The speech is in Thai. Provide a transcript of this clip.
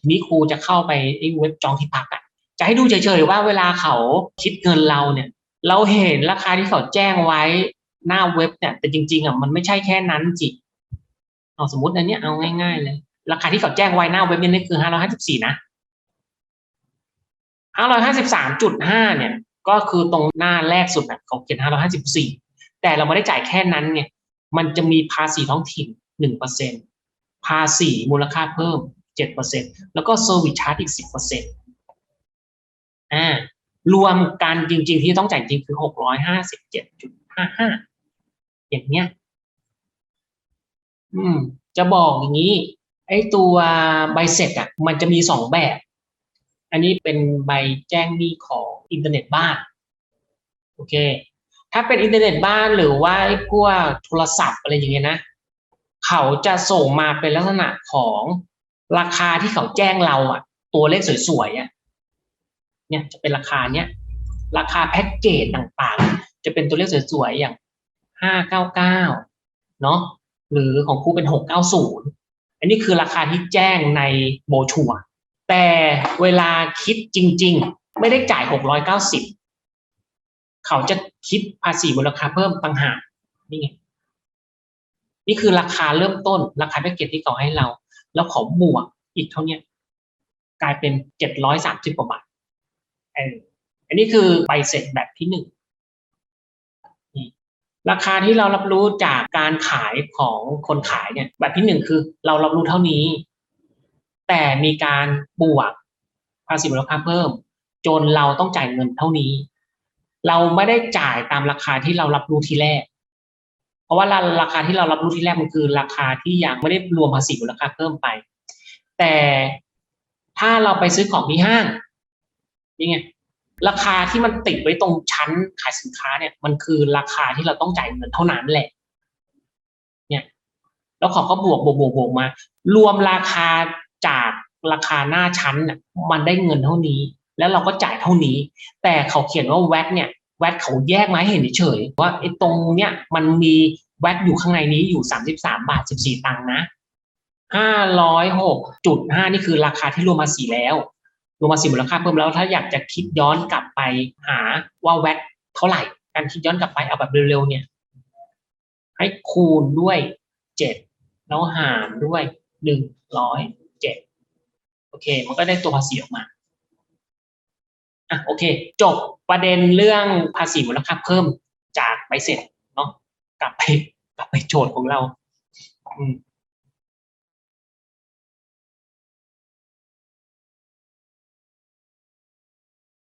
ทีนี้ครูจะเข้าไปไอ้เว็บจองที่พักอะจะให้ดูเฉยๆว่าเวลาเขาคิดเงินเราเนี่ย เราเห็นราคาที่เขาแจ้งไว้หน้าเว็บเนี่ย แต่จริงๆอะมันไม่ใช่แค่นั้นจิเอาสมมติอันนี้เอาง่ายๆเลยราคาที่เขาแจ้งไว้หน้าเว็บเนี่ยคือห้าร้อยห้าสิบสี่นะห้าร้อยห้าสิบสามจุดห้าเนี่ย ก็คือตรงหน้าแรกสุดอะเขาเขียนห้าร้อยห้าสิบสี่แต่เราไม่ได้จ่ายแค่นั้นไงมันจะมีภาษีท้องถิ่นหนึ่งเปอร์เซ็นภาษีมูลค่าเพิ่ม เจ็ดเปอร์เซ็นแล้วก็เซอร์วิสชาร์จอีกสิบเปอร์เซ็นอ่ารวมกันจริง ๆ ที่ต้องจ่ายจริงคือหกร้อยห้าสิบเจ็ดจุดห้าห้าอย่างเนี้ย อืม จะบอกอย่างนี้ ไอ้ตัวใบเสร็จอะ มันจะมีสองแบบ อันนี้เป็นใบแจ้งหนี้ของอินเทอร์เน็ตบ้าน โอเค ถ้าเป็นอินเทอร์เน็ตบ้านหรือว่าไอ้พวกโทรศัพท์อะไรอย่างเงี้ยนะ เขาจะส่งมาเป็นลักษณะของ ราคาที่เขาแจ้งเราอะ ตัวเลขสวยๆอะเนี่ยจะเป็นราคาเนี้ยราคาแพ็กเกจต่างๆ จะเป็นตัวเลขสวยๆอย่างห้าเก้าเก้าเนาะหรือของครูเป็นหกเก้าศูนย์อันนี้คือราคาที่แจ้งในโบชัวแต่เวลาคิดจริง ๆ ไม่ได้จ่ายหกร้อยเก้าสิบเขาจะคิดภาษีมูลค่าเพิ่มต่างหากนี่ไงนี่คือราคาเริ่มต้นราคาแพ็กเกจที่เขาให้เรา แล้วเขาบวกอีกเท่านี้กลายเป็นเจ็ดร้อยสามสิบกว่าบาทเอออันนี้คือใบเสร็จแบบที่หนึ่งราคาที่เรารับรู้จากการขายของคนขายเนี่ย แบบที่หนึ่งคือเรารับรู้เท่านี้ แต่มีการบวกภาษีมูลค่าเพิ่ม จนเราต้องจ่ายเงินเท่านี้ เราไม่ได้จ่ายตามราคาที่เรารับรู้ทีแรก ราะว่าราคาที่เรารับรู้ที่แรกมันคือ ราคาที่ยังไม่ได้รวมภาษีมูลค่าเพิ่มไป แต่ถ้าเราไปซื้อของที่ห้างนี่ไงราคาที่มันติดไว้ตรงชั้นขายสินค้าเนี่ย มันคือราคาที่เราต้องจ่ายเงินเท่านั้นแหละ เนี่ย แล้วเขาก็บวกบวกบวกบวกมา รวมราคาจากราคาหน้าชั้นน่ะ มันได้เงินเท่านี้ แล้วเราก็จ่ายเท่านี้ แต่เขาเขียนว่าแวดเนี่ย แวดเขาแยกมาให้เห็นเฉยว่าไอ้ตรงเนี้ยมันมีแวดอยู่ข้างในนี้อยู่สามสิบสามบาทสิบสี่ตังค์นะห้าร้อยหกจุดห้านี่คือราคาที่รวมภาษีแล้ว รวมภาษีมูลค่าเพิ่มแล้วถ้าอยากจะคิดย้อนกลับไปหาว่าแวดเท่าไหร่ การคิดย้อนกลับไปเอาแบบเร็วๆเนี่ย ให้คูณด้วยเจ็ดแล้วหารด้วยหนึ่งร้อยเจ็ดโอเค มันก็ได้ตัวภาษีออกมา อะโอเค จบประเด็นเรื่องภาษีมูลค่าเพิ่มจากใบเสร็จเนาะกลับไปกลับไปโจทย์ของเรา อืม